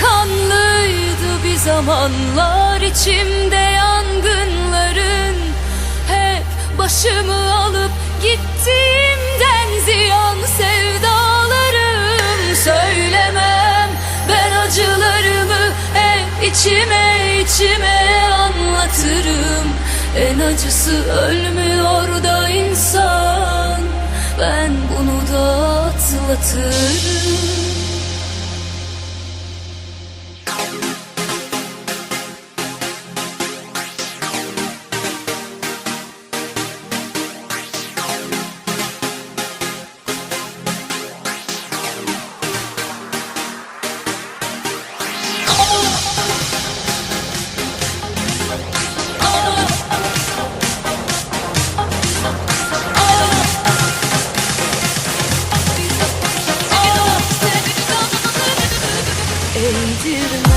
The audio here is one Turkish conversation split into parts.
kanlıydı bir zamanlar içimde yangınların. Hep başımı alıp gittiğimden ziyan sevdalarım. Söylemem ben acılarımı hep içime içime anlatırım. En acısı ölmüyor da insan. Ben bunu da atlatırım didn't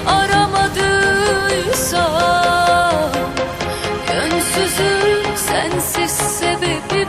seni aramadıysam Yönsüzüm sensiz sebep